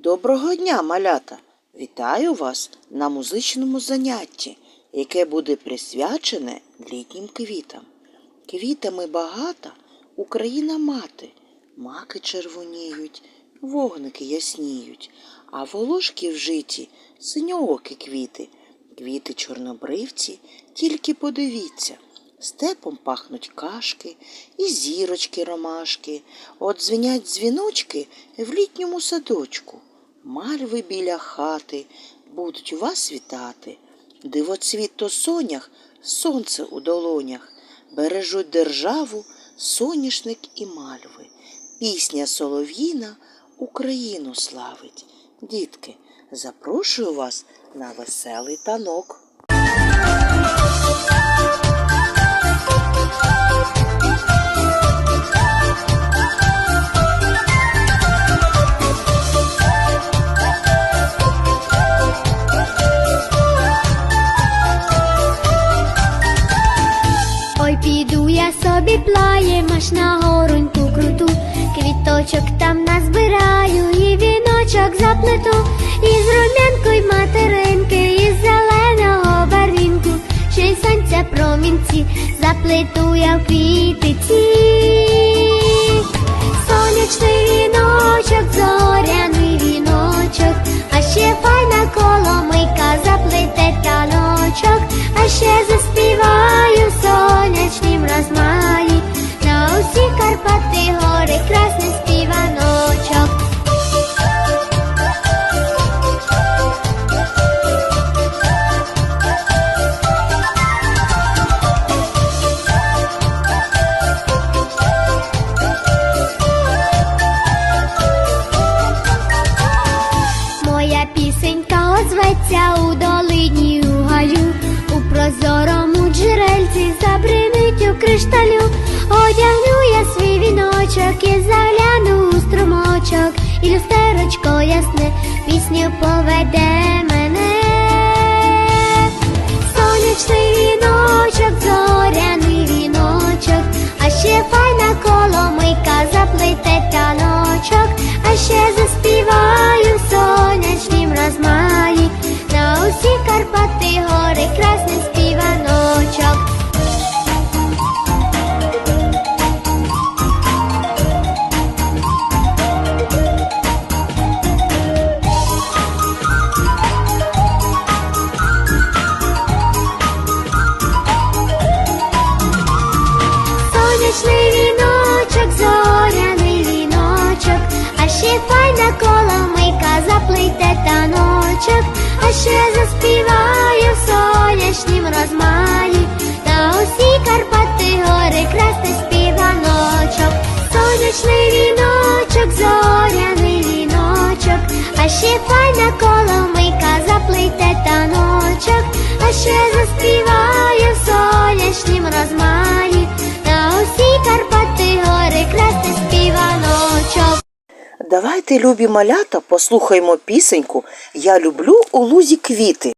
Доброго дня, малята! Вітаю вас на музичному занятті, яке буде присвячене літнім квітам. Квітами багата Україна мати, маки червоніють, вогники ясніють, а волошки вжиті синьоокі квіти, квіти чорнобривці, тільки подивіться. Степом пахнуть кашки і зірочки ромашки, от дзвенять дзвіночки в літньому садочку. Мальви біля хати будуть вас вітати. Дивоцвіт то сонях, сонце у долонях, бережуть державу соняшник і мальви. Пісня солов'їна Україну славить. Дітки, запрошую вас на веселий танок. Ой, піду я собі плаєм аж на гороньку круту, квіточок там назбираю і віночок заплету, із рум'янку й материнки, із зеленого заплету я в квітиці. Пісню поведе мене. Сонячний віночок, зоряний віночок, а ще файна коломийка заплете таночок, а ще заспіваю коломийка таночок, а ще заспіваю в сонячнім розмаї, на усі Карпати гори красний співаночок, сонячний віночок, зоряний віночок, а ще файна коломийка заплете таночок, а ще заспіваю в сонячнім розмаї, Давайте, любі малята, послухаймо пісеньку Я люблю у лузі квіти.